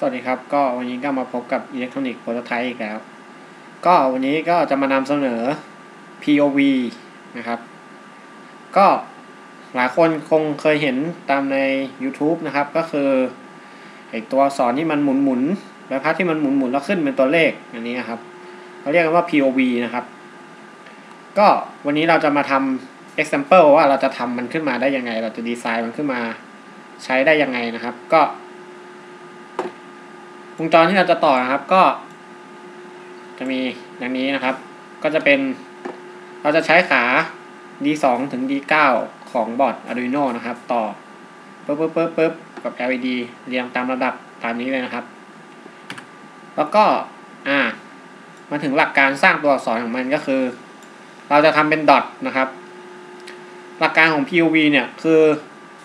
สวัสดีครับ ก็วันนี้ก็มาพบกับอิเล็กทรอนิกส์โปรโตไทป์อีกแล้ว ก็วันนี้ก็จะมานำเสนอ POV นะครับ ก็หลายคนคงเคยเห็นตามใน YouTube นะครับ ก็คือไอตัวสอักษรที่มันหมุนหมุนใบพัดที่มันหมุนหมุนแล้วขึ้นเป็นตัวเลขอันนี้ครับเขาเรียกกันว่า POV นะครับ ก็วันนี้เราจะมาทำ example ว่าเราจะทำมันขึ้นมาได้ยังไง เราจะดีไซน์มันขึ้นมาใช้ได้ยังไงนะครับ ก็ วงจรที่เราจะต่อนะครับก็ จะมีอย่างนี้นะครับ ก็จะเป็นเราจะใช้ขา D2 ถึง D9 ของบอร์ด Arduino นะครับ ต่อปึ๊บปึ๊บปึ๊บปึ๊บกับ LED เรียงตามระดับตามนี้เลยนะครับ แล้วก็อ่ามาถึงหลักการสร้างตัวอักษรของมันก็คือ เราจะทำเป็นดอทนะครับ หลักการของ POV เนี่ยคือ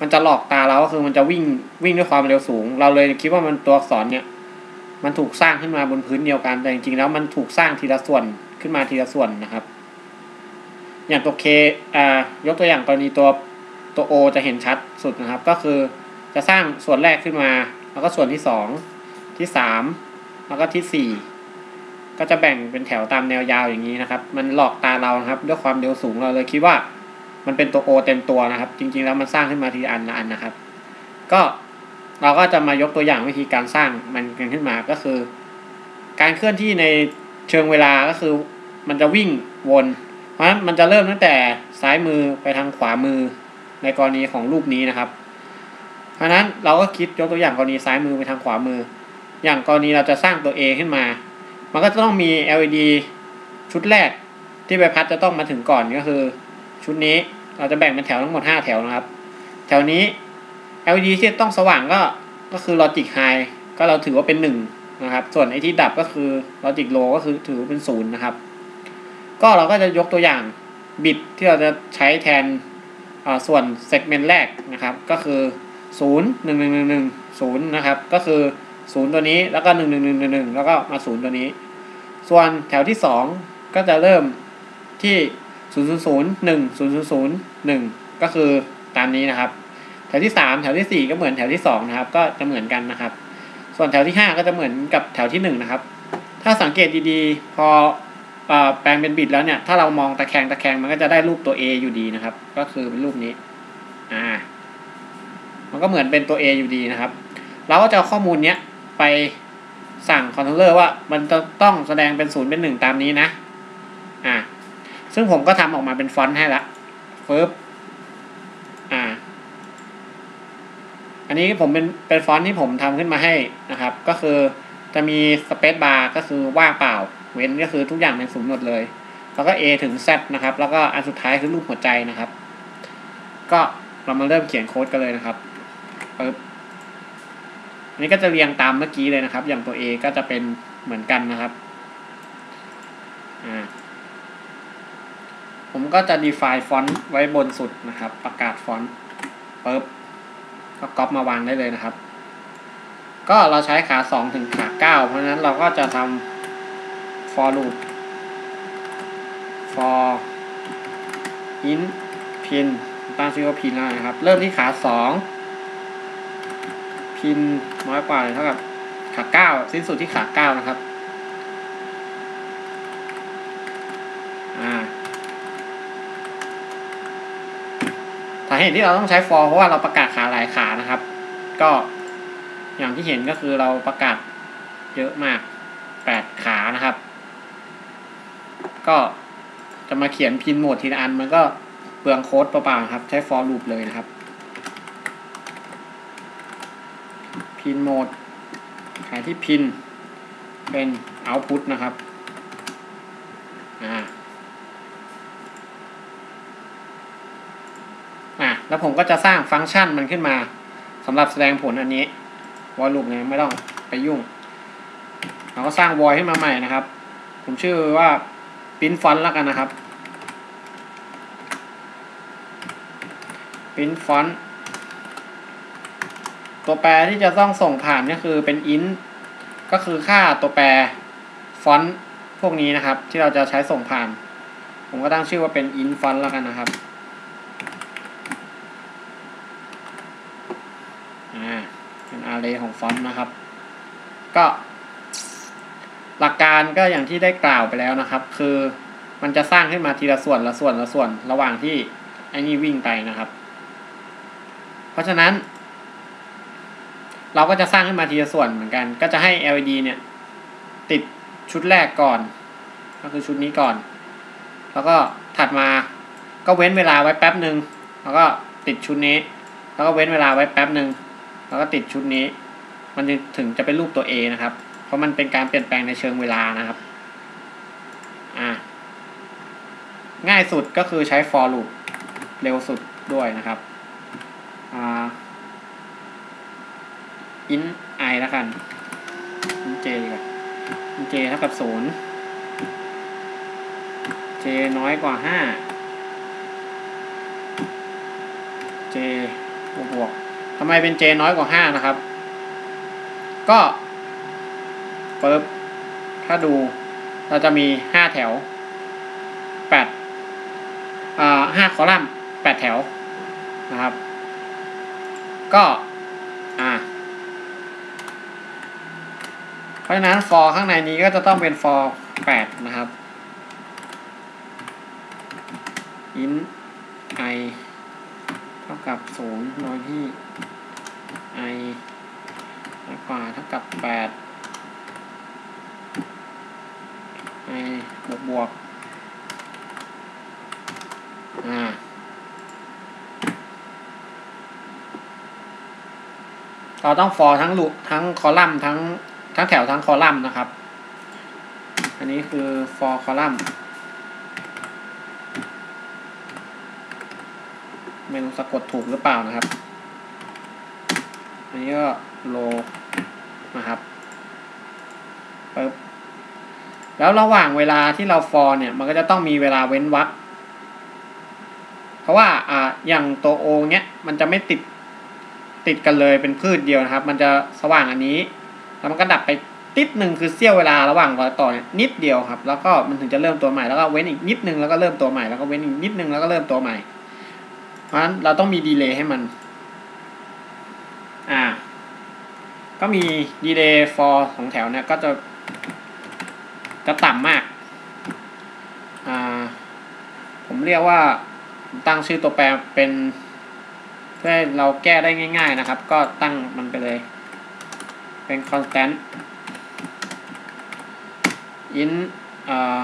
มันจะหลอกตาเราก็คือมันจะวิ่งวิ่งด้วยความเร็วสูง เราเลยคิดว่ามันตัวอักษรเนี่ย มันถูกสร้างขึ้นมาบนพื้นเดียวกัน แต่จริงๆแล้วมันถูกสร้างทีละส่วนขึ้นมาทีละส่วนนะครับ อย่างตัว K อ่ายกตัวอย่างกรณีตัวตัว O จะเห็นชัดสุดนะครับ ก็คือจะสร้างส่วนแรกขึ้นมา แล้วก็ส่วนที่สองที่สามแล้วก็ที่สี่ก็จะแบ่งเป็นแถวตามแนวยาวอย่างนี้นะครับ มันหลอกตาเรานะครับ ด้วยความเร็วสูงเราเลยคิดว่า มันเป็นตัว O เต็มตัวนะครับ จริง ๆ แล้วมันสร้างขึ้นมาทีอันละอันนะครับ ก็ เราก็จะมายกตัวอย่างวิธีการสร้างมันกันขึ้นมาก็คือ การเคลื่อนที่ในเชิงเวลาก็คือ มันจะวิ่งวน เพราะฉะนั้นมันจะเริ่มตั้งแต่ซ้ายมือไปทางขวามือในกรณีของรูปนี้นะครับ เพราะฉะนั้นเราก็คิดยกตัวอย่างกรณีซ้ายมือไปทางขวามือ อย่างกรณีเราจะสร้างตัว A ขึ้นมา มันก็จะต้องมี LED ชุดแรกที่ใบพัดจะต้องมาถึงก่อนก็คือ ชุดนี้เราจะแบ่งเป็นแถวทั้งหมด 5 แถวนะครับ แถวนี้ LED ที่ต้องสว่างก็ ก็คือ logic high ก็เราถือว่าเป็น 1 นะครับ ส่วนไอ้ที่ดับก็คือ logic low ก็คือถือเป็น 0 นะครับ ก็เราก็จะยกตัวอย่างบิตที่เราจะใช้แทนส่วน segment แรกนะครับ ก็คือ 0 1 1 1 1 0 นะครับ ก็คือ 0 ตัวนี้แล้วก็ 1 1 1 1 1 แล้วก็มา 0 ตัวนี้ ส่วนแถวที่ 2 ก็จะเริ่มที่ 0 0 0 1 0 0 0 1 ก็คือตามนี้นะครับ แถวที่สามแถวที่สี่ก็เหมือนแถวที่สองนะครับ ก็จะเหมือนกันนะครับ ส่วนแถวที่ห้าก็จะเหมือนกับแถวที่หนึ่งนะครับ ถ้าสังเกตดีๆ พอแปลงเป็นบิตแล้วเนี่ย ถ้าเรามองตะแคงตะแคงมันก็จะได้รูปตัว A อยู่ดีนะครับ ก็คือเป็นรูปนี้ อ่า มันก็เหมือนเป็นตัว A อยู่ดีนะครับ เราก็จะเอาข้อมูลเนี้ยไปสั่งคอนโทรลเลอร์ว่ามันจะต้องแสดงเป็นศูนย์เป็นหนึ่งตามนี้นะ อ่า ซึ่งผมก็ทำออกมาเป็นฟอนต์ให้ละเฟิร์บอ่า อันนี้ผมเป็นเป็นฟอนต์ที่ผมทำขึ้นมาให้นะครับ ก็คือจะมีสเปซบาร์ก็คือว่างเปล่า เว้นก็คือทุกอย่างเป็นศูนย์หมดเลย แล้วก็ A ถึง Z นะครับ แล้วก็อันสุดท้ายคือรูปหัวใจนะครับ ก็เรามาเริ่มเขียนโค้ดกันเลยนะครับปึ๊บอันนี้ก็จะเรียงตามเมื่อกี้เลยนะครับ อย่างตัว A ก็จะเป็นเหมือนกันนะครับอ่าผมก็จะ define ฟอนต์ไว้บนสุดนะครับ ประกาศฟอนต์ปึ๊บ ก็ก๊อปมาวางได้เลยนะครับ ก็เราใช้ขา 2 ถึงขา 9 เพราะนั้นเราก็จะทำ for loop for in pin ตั้งชื่อว่า pin แล้วนะครับ เริ่มที่ขา 2 pin น้อยกว่าหรือเท่ากับขา 9 สิ้นสุดที่ขา 9 นะครับ อ่า สา เหตุที่เราต้องใช้ for เพราะว่าเราประกาศขาหลายขานะครับ ก็อย่างที่เห็นก็คือเราประกาศเยอะมากแปดขานะครับ ก็จะมาเขียนพินโหมดทีละอันมันก็เปลืองโค้ดเปล่าๆครับ ใช้ for loop เลยนะครับ พินโหมดขายที่พินเป็น output นะครับ อ่า อะ แล้วผมก็จะสร้างฟังก์ชันมันขึ้นมาสำหรับแสดงผลอันนี้วอลลุ่มเนี่ยไม่ต้องไปยุ่ง เราก็สร้างวอยขึ้นมาใหม่นะครับ ผมชื่อว่าพินฟอนต์แล้วกันนะครับพินฟอนต์ตัวแปรที่จะต้องส่งผ่านก็คือเป็น int ก็คือค่าตัวแปรฟอนต์พวกนี้นะครับ ที่เราจะใช้ส่งผ่าน ผมก็ตั้งชื่อว่าเป็น int font แล้วกันนะครับ อ่า เป็น array ของฟอนต์นะครับ ก็ หลักการก็อย่างที่ได้กล่าวไปแล้วนะครับ คือมันจะสร้างขึ้นมาทีละส่วนละส่วนละส่วนระหว่างที่ไอ้นี่วิ่งไปนะครับ เพราะฉะนั้น เราก็จะสร้างขึ้นมาทีละส่วนเหมือนกัน ก็จะให้ LED เนี่ย ติดชุดแรกก่อน ก็คือชุดนี้ก่อน แล้วก็ถัดมาก็เว้นเวลาไว้แป๊บหนึ่งแล้วก็ติดชุดนี้ แล้วก็เว้นเวลาไว้แป๊บหนึ่ง แล้วก็ติดชุดนี้ มันถึงจะเป็นรูปตัว A นะครับ เพราะมันเป็นการเปลี่ยนแปลงในเชิงเวลานะครับอ่าง่ายสุดก็คือใช้ for loop เร็วสุดด้วยนะครับอ่า int i แล้วกัน int j ดีกว่า int j เท่ากับศูนย์ j น้อยกว่าห้า j บวกบวก ทำไมเป็น j น้อยกว่าห้านะครับ ก็เปิบถ้าดูเราจะมีห้าแถวแปดอ่าห้าคอลัมน์แปดแถวนะครับ ก็อ่าเพราะฉะนั้น for ข้างในนี้ก็จะต้องเป็น for 8 นะครับ int i เท่ากับ0โดยที่ i น้อยกว่าเท่ากับ8 i บวกบวกอ่าเราต้อง for ทั้งลูทั้งคอลัมน์ทั้งทั้งแถวทั้งคอลัมน์นะครับ อันนี้คือ for คอลัมน์ไม่รู้สะกดถูกหรือเปล่านะครับ อันนี้ก็ row นะครับปึ๊บแล้วระหว่างเวลาที่เรา for เนี่ยมันก็จะต้องมีเวลาเว้นวรรคเพราะว่าอ่าอย่างตัว o เนี้ยมันจะไม่ติดติดกันเลยเป็นพืชเดียวนะครับ มันจะสว่างอันนี้ แล้วมันก็ดับไปติดหนึ่งคือเสี้ยวเวลาระหว่างรอยต่อเนี่ยนิดเดียวครับ แล้วก็มันถึงจะเริ่มตัวใหม่แล้วก็เว้นอีกนิดนึงแล้วก็เริ่มตัวใหม่แล้วก็เว้นอีกนิดนึงแล้วก็เริ่มตัวใหม่เพราะฉะนั้นเราต้องมีดีเลย์ให้มัน อ่า ก็มีดีเลย์ for ของแถวเนี่ยก็จะ จะต่ำมาก อ่า ผมเรียกว่าตั้งชื่อตัวแปรเป็นเพื่อเราแก้ได้ง่าย ๆนะครับ ก็ตั้งมันไปเลย เป็น constant int อ่า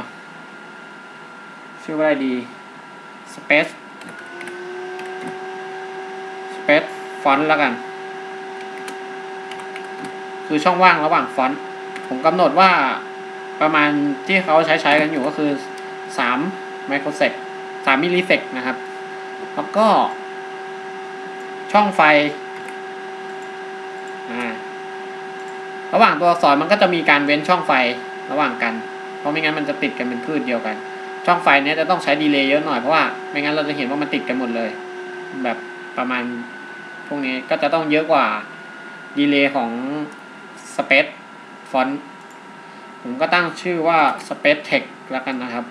ชื่อว่าอะไรดี space space font แล้วกัน คือช่องว่างระหว่างฟอนต์ผมกำหนดว่าประมาณที่เขาใช้ใช้กันอยู่ก็คือ3 microsec 3 millisec นะครับ แล้วก็ ช่องไฟระหว่างตัวอักษรมันก็จะมีการเว้นช่องไฟระหว่างกัน เพราะไม่งั้นมันจะติดกันเป็นพืชเดียวกัน ช่องไฟเนี้ยจะต้องใช้ดีเลย์เยอะหน่อยเพราะว่าไม่งั้นเราจะเห็นว่ามันติดกันหมดเลย แบบประมาณพวกนี้ก็จะต้องเยอะกว่าดีเลย์ของ Space Font ผมก็ตั้งชื่อว่า Space Text แล้วกันนะครับ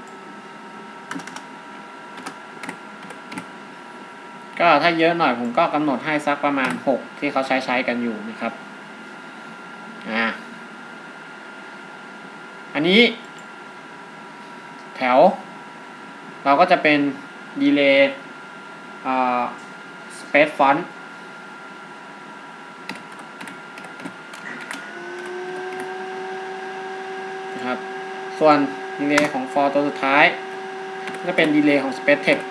ก็ถ้าเยอะหน่อยผมก็กำหนดให้สักประมาณ 6 ที่เขาใช้ใช้กันอยู่นะครับ อ่า อันนี้ แถว เราก็จะเป็นดีเลย์ อ่า space font นะครับ ส่วนดีเลย์ของ for ตัวสุดท้ายก็เป็นดีเลย์ของ space text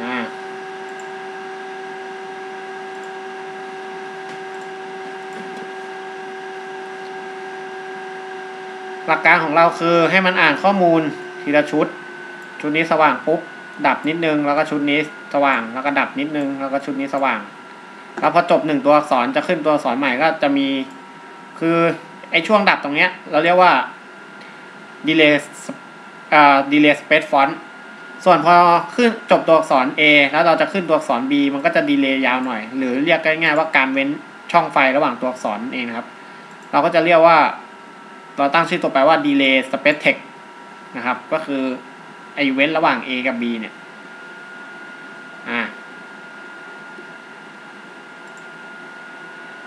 อ่าหลักการของเราคือให้มันอ่านข้อมูลทีละชุด ชุดนี้สว่างปุ๊บ ดับนิดนึง แล้วก็ชุดนี้ สว่าง แล้วก็ดับนิดนึง แล้วก็ชุดนี้สว่าง แล้วพอจบหนึ่งตัวอักษรจะขึ้นตัวอักษรใหม่ก็จะมี คือไอช่วงดับตรงเนี้ย เราเรียกว่า delay อ่า delay space font ส่วนพอขึ้นจบตัวอักษร A แล้วเราจะขึ้นตัวอักษร B มันก็จะดีเลย์ยาวหน่อย หรือเรียกง่ายๆว่าการเว้นช่องไฟระหว่างตัวอักษรเองครับ เราก็จะเรียกว่า เราตั้งชื่อตัวแปรว่า delay space text นะครับ ก็คือไอเว้นระหว่าง A กับ B เนี่ย อ่า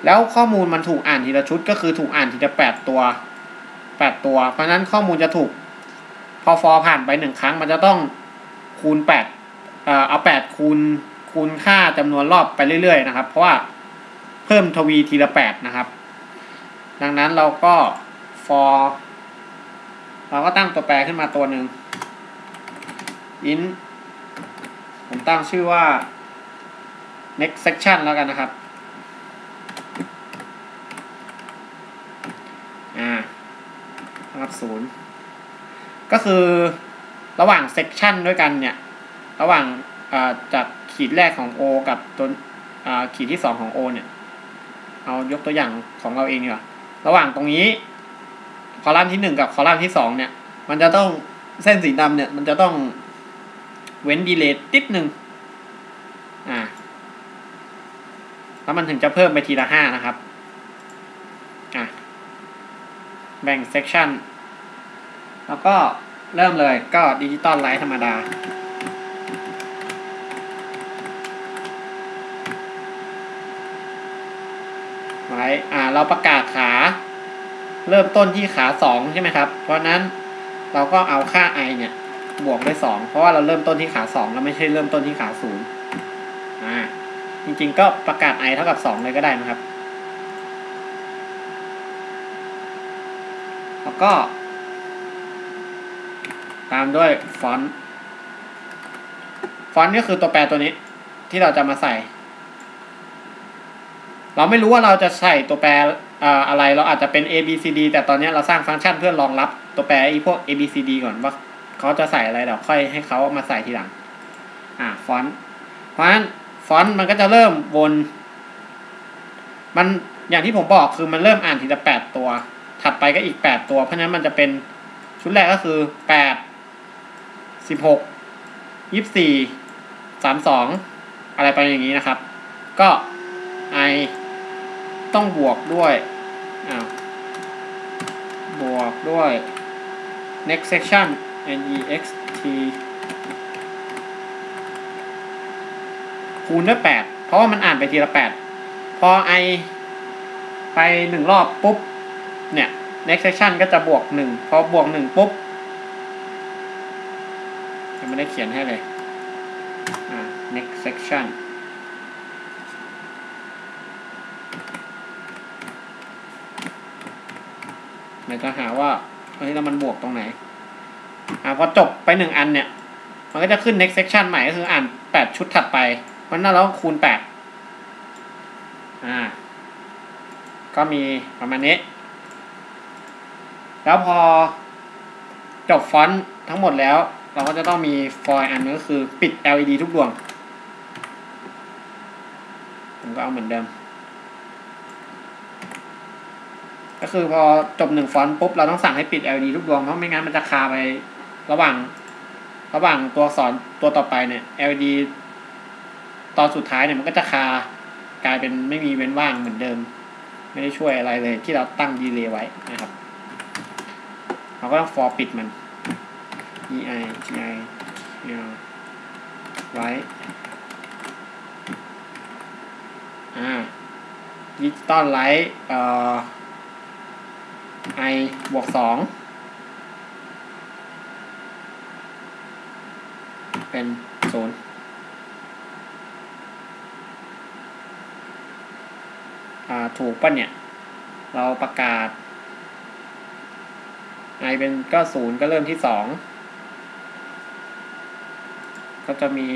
แล้วข้อมูลมันถูกอ่านทีละชุดก็คือถูกอ่านทีละแปดตัวแปดตัว เพราะฉะนั้นข้อมูลจะถูก พอฟอผ่านไปหนึ่งครั้ง มันจะต้องคูณแปดเอ่อเอาแปดคูณคูณค่าจำนวนรอบไปเรื่อยๆนะครับ เพราะว่าเพิ่มทวีทีละแปดนะครับ ดังนั้นเราก็ for เราก็ตั้งตัวแปรขึ้นมาตัวหนึ่ง int ผมตั้งชื่อว่า next section แล้วกันนะครับอ่านะครับศูนย์ก็คือระหว่าง section ด้วยกันเนี่ย ระหว่างจากขีดแรกของ O กับตัวขีดที่สองของ O เนี่ย เอายกตัวอย่างของเราเองดีกว่า ระหว่างตรงนี้ คอลัมน์ที่หนึ่งกับคอลัมน์ที่สองเนี่ย มันจะต้องเส้นสีดำเนี่ย มันจะต้อง เว้นดีเลย์ติดหนึ่งอ่าแล้วมันถึงจะเพิ่มไปทีละห้านะครับอะแบ่งเซกชันแล้วก็เริ่มเลยก็ดิจิตอลไลท์ธรรมดา ไว้อ่าเราประกาศขา เริ่มต้นที่ขาสองใช่ไหมครับ เพราะนั้นเราก็เอาค่า i เนี่ย บวกด้วยสองเพราะว่าเราเริ่มต้นที่ขาสองแล้วไม่ใช่เริ่มต้นที่ขาศูนย์อ่าจริงๆก็ประกาศ i เท่ากับสองเลยก็ได้นะครับ แล้วก็ ตามด้วยฟอนต์ฟอนต์ก็คือตัวแปรตัวนี้ที่เราจะมาใส่ เราไม่รู้ว่าเราจะใส่ตัวแปรอะไรเราอาจจะเป็น a b c d แต่ตอนนี้เราสร้างฟังก์ชันเพื่อรองรับตัวแปรไอ้พวก a b c d ก่อนว่า เขาจะใส่อะไรเดี๋ยวค่อยให้เขามาใส่ทีหลัง อ่าฟอนต์เพราะฉะนั้นฟอนต์มันก็จะเริ่มวนมันอย่างที่ผมบอกคือมันเริ่มอ่านทีละแปดตัว ถัดไปก็อีกแปดตัว เพราะฉะนั้นมันจะเป็นชุดแรกก็คือแปดสิบหกยี่สิบสี่สามสองอะไรไปอย่างนี้นะครับ ก็ i ต้องบวกด้วยอ้าวบวกด้วย next section next คูณด้วยแปดเพราะว่ามันอ่านไปทีละแปดพอ i ไปหนึ่งรอบปุ๊บ เนี่ย next section ก็จะบวกหนึ่งพอบวกหนึ่งปุ๊บยังไม่ได้เขียนให้เลย next section เดี๋ยวจะหาว่าเฮ้ยแล้วมันบวกตรงไหน อ่าพอจบไปหนึ่งอันเนี่ย มันก็จะขึ้น next section ใหม่ก็คืออ่านแปดชุดถัดไป เพราะนั้นเราคูณแปดอ่า ก็มีประมาณนี้ แล้วพอจบฟอนต์ทั้งหมดแล้ว เราก็จะต้องมีฟอยล์อันนึงก็คือปิด LED ทุกดวง ผมก็เอาเหมือนเดิม ก็คือพอจบหนึ่งฟอนต์ปุ๊บ เราต้องสั่งให้ปิด LED ทุกดวง เพราะไม่งั้นมันจะคาไป ระหว่าง ระหว่างตัวสอนตัวต่อไปเนี่ย LED ตอนสุดท้ายเนี่ยมันก็จะคากลายเป็นไม่มีเว้นว่างเหมือนเดิม ไม่ได้ช่วยอะไรเลยที่เราตั้งดีเลย์ไว้นะครับ เราก็ต้องฟอร์ปิดมัน ei gi ไว้อ่าดิจิตอลไลท์เอ่อ i บวกสอง เป็นศูนย์อาถูกป่ะเนี่ย เราประกาศ i เป็นก็ศูนย์ก็เริ่มที่สองก็จะมี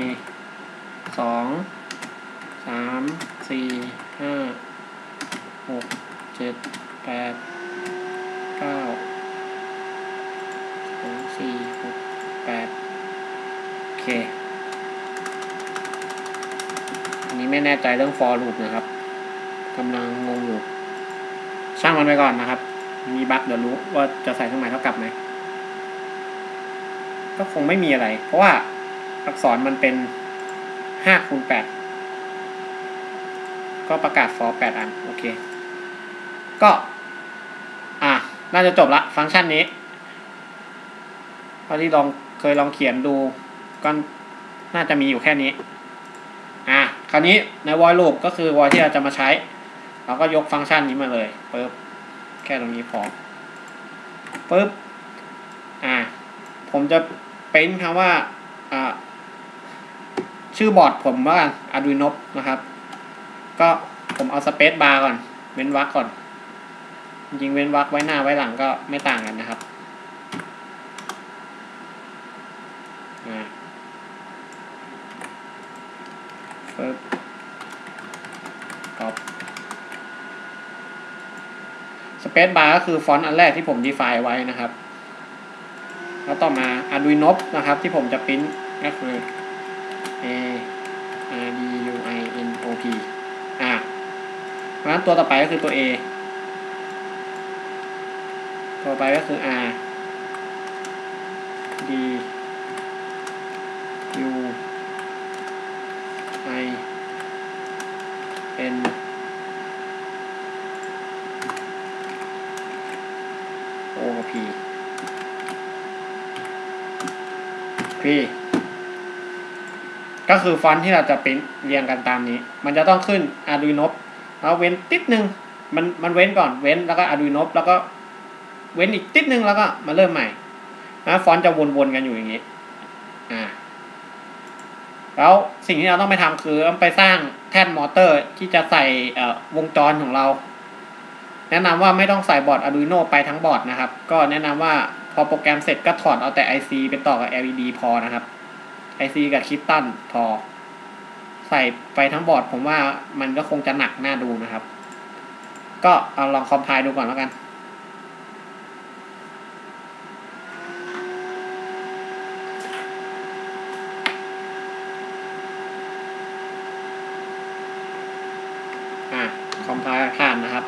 สองสามสี่ห้าหกเจ็ดแปดเก้าสองสี่หกแปดโอเคอันนี้ไม่แน่ใจเรื่อง for loop นะครับกำลังงงอยู่ ช่างมันไปก่อนนะครับ มีบั๊กเดี๋ยวรู้ว่าจะใส่เครื่องหมายเท่ากับไหมก็คงไม่มีอะไร เพราะว่าอักษรมันเป็นห้าคูณแปดก็ประกาศ for แปดอัน โอเค ก็ อะ น่าจะจบละ ฟังก์ชันนี้เท่าที่ลองเคยลองเขียนดู ก็น่าจะมีอยู่แค่นี้ อะ คราวนี้ใน void loop ก็คือ void ที่เราจะมาใช้ เราก็ยกฟังก์ชันนี้มาเลยปึ๊บ แค่ตรงนี้พอปึ๊บ อะ ผมจะเป็นคำว่า อ่า ชื่อบอร์ดผมว่า Arduino นะครับ ก็ผมเอาสเปซบาร์ก่อน เว้นวรรคก่อน จริงเว้นวรรคไว้หน้าไว้หลังก็ไม่ต่างกันนะครับ ปึ๊บก๊อปสเปซบาร์ก็คือฟอนต์อันแรกที่ผม define ไว้นะครับ แล้วต่อมา Arduino นะครับ ที่ผมจะปริ้นก็คือ A R D U I N O P อะเพราะฉะนั้นตัวต่อไปก็คือตัว A ตัวต่อไปก็คือ R D U I N O P P ก็คือฟอนต์ที่เราจะปริ้นเรียงกันตามนี้ มันจะต้องขึ้น Arduino แล้วเว้นติดหนึ่งมันมันเว้นก่อนเว้นแล้วก็ Arduino แล้วก็เว้นอีกติดหนึ่งแล้วก็มาเริ่มใหม่นะฟอนต์จะวนๆกันอยู่อย่างนี้อ่าแล้วสิ่งที่เราต้องไปทำคือต้องไปสร้างแท่นมอเตอร์ที่จะใส่วงจรของเรา แนะนำว่าไม่ต้องใส่บอร์ด Arduino ไปทั้งบอร์ดนะครับ ก็แนะนำว่าพอโปรแกรมเสร็จก็ถอดเอาแต่ IC ไปต่อกับ LED พอนะครับ IC กับคิปตันพอ ใส่ไปทั้งบอร์ดผมว่ามันก็คงจะหนักหน่าดูนะครับ ก็เอาลองคอมไพล์ดูก่อนแล้วกันอะคอมไพล์ผ่านนะครับ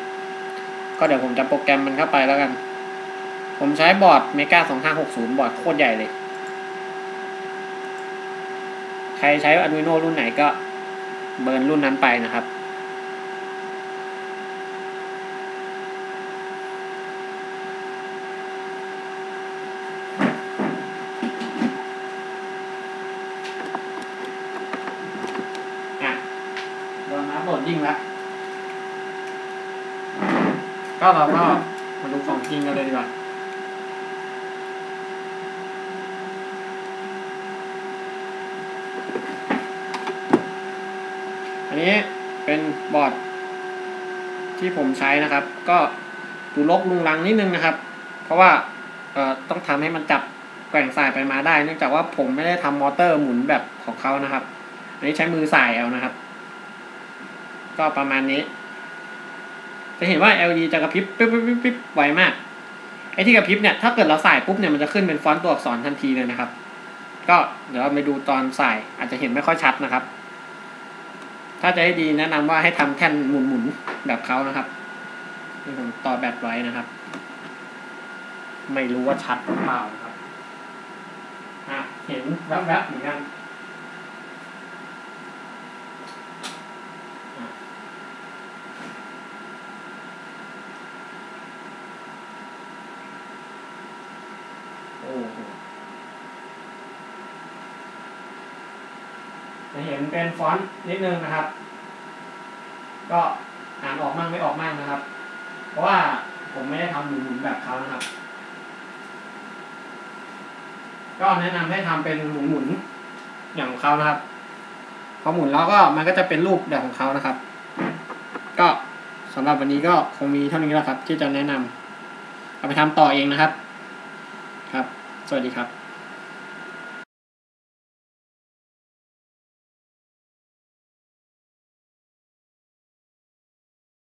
ก็เดี๋ยวผมจะโปรแกรมมันเข้าไปแล้วกัน ผมใช้บอร์ด Mega 2560บอร์ดโคตรใหญ่เลย ใค รใช้ Arduino รุ่นไหนก็เบิร์นรุ่นนั้นไปนะครับอะโดนน้ำโหลดยิ่งละก็เราก็มาดูของจริงกันเลยดีกว่า นี้เป็นบอร์ดที่ผมใช้นะครับ ก็ดูลกลุงลังนิดนึงนะครับ เพราะว่าต้องทำให้มันจับแกว่งสายไปมาได้ เนื่องจากว่าผมไม่ได้ทำมอเตอร์หมุนแบบของเขานะครับ อันนี้ใช้มือสายเอานะครับ ก็ประมาณนี้ จะเห็นว่า LED จะกระพริบปิ๊บปิ๊บปิ๊บปิ๊บไวมากไอ้ที่กระพริบเนี่ยถ้าเกิดเราใส่ปุ๊บเนี่ยมันจะขึ้นเป็นฟอนต์ตัวอักษรทันทีเลยนะครับ ก็เดี๋ยวเราไปดูตอนใส่อาจจะเห็นไม่ค่อยชัดนะครับ ถ้าจะให้ดีแนะนำว่าให้ทำแท่นหมุนๆแบบเขานะครับนี่ผมต่อแบตไว้นะครับ ไม่รู้ว่าชัดหรือเปล่านะครับอะเห็นแวบๆเหมือนกันอะโอ้โห จะเห็นเป็นฟอนต์นิดนึงนะครับ ก็อ่านออกมั่งไม่ออกมั่งนะครับ เพราะว่าผมไม่ได้ทำหมุนๆแบบเขานะครับ ก็แนะนำให้ทำเป็นหมุนๆอย่างของเขานะครับพอหมุนแล้วก็มันก็จะเป็นรูปแบบของเขานะครับ ก็สำหรับวันนี้ก็คงมีเท่านี้แหละครับ ที่จะแนะนำเอาไปทำต่อเองนะครับ ครับ สวัสดีครับ